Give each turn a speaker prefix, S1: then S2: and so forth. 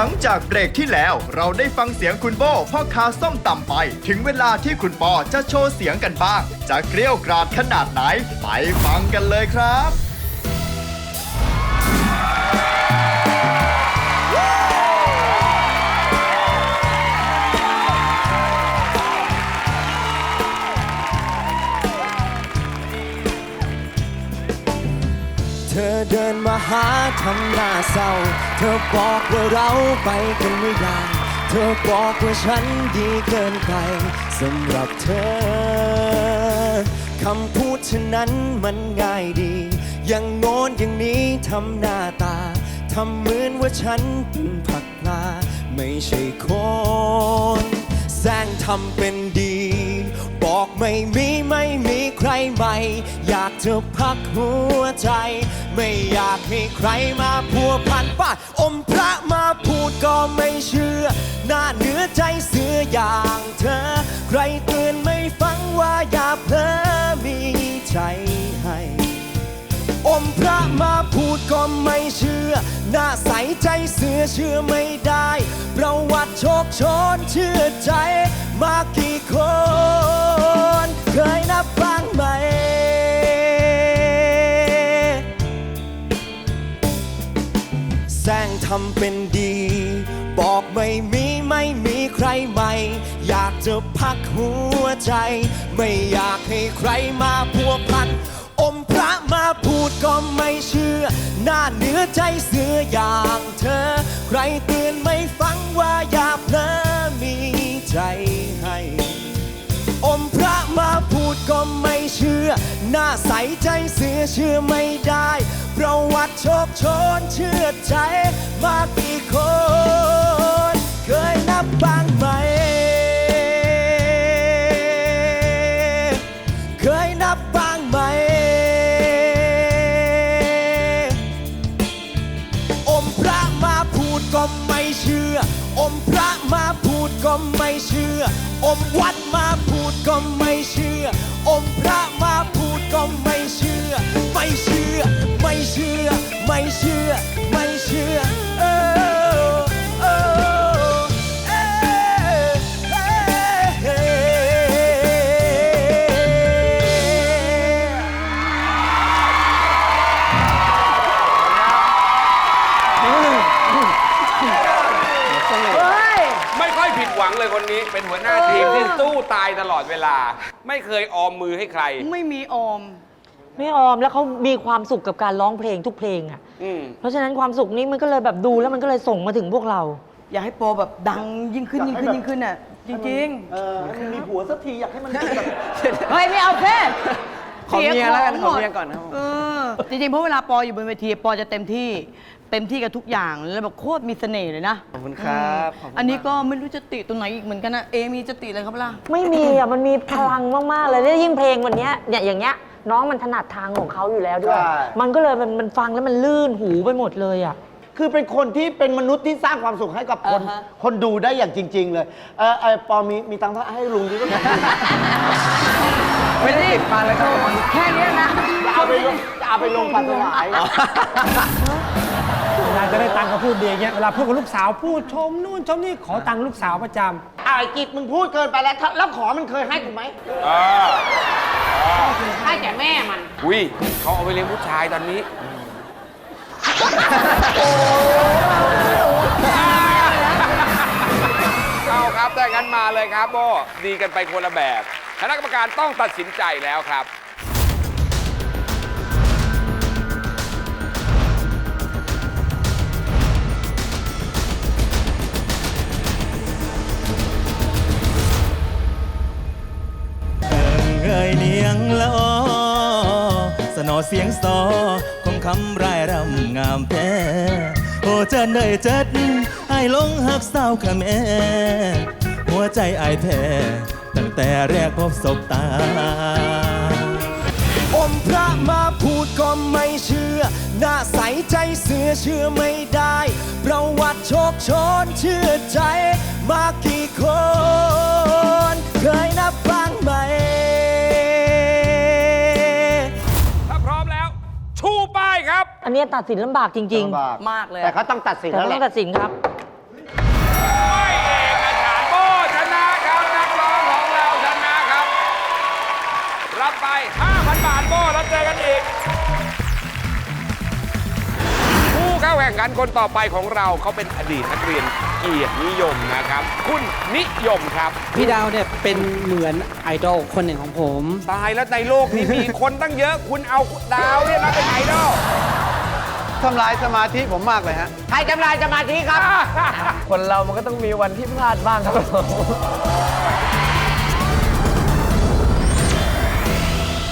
S1: หลังจากเบรกที่แล้วเราได้ฟังเสียงคุณโบพ่อค้าส้มตำไป ถึงเวลาที่คุณปอจะโชว์เสียงกันบ้าง จะเกลี้ยวกราดขนาดไหน ไปฟังกันเลยครับ
S2: มาหาทำหน้าเศร้า เธอบอกว่าเราไปกันไม่ได้เธอบอกว่าฉันดีเกินไปสำหรับเธอ คำพูดฉะนั้นมันง่ายดี อย่างโน้นอย่างนี้ทำหน้าตาทำเหมือนว่าฉันเป็นผักปลาไม่ใช่คนแสร้งทำเป็นดี บอกไม่มีไม่มีใครใหม่ อยากจะพักหัวใจ ไม่อยากให้ใครมาพัวพันป้าอมพระมาพูดก็ไม่เชื่อ หน้าเหนือใจเสืออย่างเธอ ใครเตือนไม่ฟังว่าอย่าเพลอมีใจให้อมพระมาพูดก็ไม่เชื่อ หน้าใสใจเสือเชื่อไม่ได้ ประวัติโชคชนเชื่อใจมากี่คนำเป็นดี บอกไม่มีไม่มีใครใหม่ อยากจะพักหัวใจ ไม่อยากให้ใครมาพัวพัน อมพระมาพูดก็ไม่เชื่อ หน้าเนื้อใจเสืออย่างเธอ ใครเตือนไม่ฟังว่าอย่าเพลอมีใจ ก็ไม่เชื่อ หน้าใสใจเสือเชื่อไม่ได้ ประวัติโชคชนเชื่อใจมากี่คน เคยนับบ้างไหม เคยนับบ้างไหม อมพระมาพูดก็ไม่เชื่อ อมพระมาพูดก็ไม่เชื่อ อมวัด มาพูดก็ไม่เชื่ออมพระมาพูดก็ไม่เชื่อ ไม่เชื่อ ไม่เชื่อ ไม่เชื่อ ไม่
S3: ค่อยผิดหวังเลยคนนี้ เป็นหัวหน้าทีมที่สู้ตายตลอดเวลา ไม่เคยออมมือให้ใคร
S4: ไม่มีออม
S5: ไม่ออมแล้วเขามีความสุขกับการร้องเพลงทุกเพลงอะ
S3: อืม
S5: เพราะฉะนั้นความสุขนี้มันก็เลยแบบดูแล้วมันก็เลยส่งมาถึงพวกเรา
S4: อยากให้โปรแบบดังยิ่งขึ้นยิ่งขึ้นยิ่งขึ้นน่ะจริง
S6: เออให้มันมีผัวสักทีอยากให้มันแบบ
S4: ๆเฮ้ยไม่เอาแค่
S6: ขอเมียแล้วกัน
S4: ห
S6: ข
S4: ม
S6: อ
S4: ด
S6: เมียก่อนครับผม
S4: เออจริงๆเพราะเวลาปออยู่บนเวทีปอจะเต็มที่ เต็มที่กับทุกอย่างแล้วแบบโคตรมีเสน่ห์เลยนะ
S6: ขอบคุณครับขบคุณ
S4: อันนี้ก็
S6: มาก
S4: ไม่รู้จะติตรงไหนอีกเหมือนกันนะเอมีจะติอะไรครับล่ะ
S5: ไม่มีอะ มันมีพลังมาก ๆ เลยแล้วยิ่งเพลงวันเนี้ยเนี่ยอย่างเงี้ย น้องมันถนัดทางของเขาอยู่แล้วด้วย
S6: ใช่
S5: มันก็เลยมันมันฟังแล้วมันลื่นหูไปหมดเลยอะ
S6: คือเป็นคนที่เป็นมนุษย์ที่สร้างความสุขให้กับคน
S4: อ่าฮะ
S6: คนดูได้อย่างจริง ๆ เลย เออเออปอมีมีตังค์ให้ลุงดีก็ได้
S4: ไม่ได้ติดมาเลยครับแค่เนี้ยนะ
S6: จะเอาไปลงจะเอาไปลงปัสสาวะ
S7: เวลาจะได้ตังค์ก็พูดดีอย่างเงี้ยเวลาพูดกับลูกสาวพูดชมนู่นชมนี่ขอตังค์ลูกสาวประจำ
S6: อ่าไอ้กิจมึงพูดเกินไปแล้วถ้าแล้วขอมันเคยให้กูไหม
S4: ให้แต่แม่มัน
S3: อุ้ยเขาเอาไปเลี้ยงผู้ชายตอนนี้เอาครับถ้างั้นมาเลยครับโบดีกันไปคนละแบบคณะกรรมการต้องตัดสินใจแล้วครับ
S2: เสียงซอคงคำรายรำงามแท้โอ้เจนเนยเจ็ดไอ้ลงหักสาวขะแม่หัวใจไอ้แท้ตั้งแต่แรกพบศบตา อมพระมาพูดก็ไม่เชื่อ หน้าใสใจเสือเชื่อไม่ได้ ประวัติโชคชนเชื่อใจมากี่คน
S3: ชูป้ายครับ
S5: อันนี้ตัดสินลำบากจริง
S6: ๆ
S4: มากเลย
S6: แต่เขาต้องตัดสิน
S5: แต่
S6: แล้ว
S5: ต้
S6: อง
S5: ตัดสินครับ ไ
S3: ม่เอ
S5: ก
S6: อาจโบชนะ
S5: ครับนั
S3: กร้องของเราชนะ
S5: ครับ รับไป
S3: 5,000 บาทโบแล้เจอกันอีก ผู้เข้าแข่งขันคนต่อไปของเราเขาเป็นอดีตนักเรียน เกียรตินิยมนะครับ คุณนิยมครับ
S8: พี่ดาวเนี่ยเป็นเหมือนไอดอลคนหนึ่งของผม
S3: ตายแล้วในโลกนี้มีคนตั้งเยอะ คุณเอาดาวเนี่ยมาเป็นไอดอล
S6: ทำลายสมาธิผมมากเลยฮะ
S5: ใครจำลายสมาธิครับ
S6: คนเรามันก็ต้องมีวันที่พลาดบ้างครับ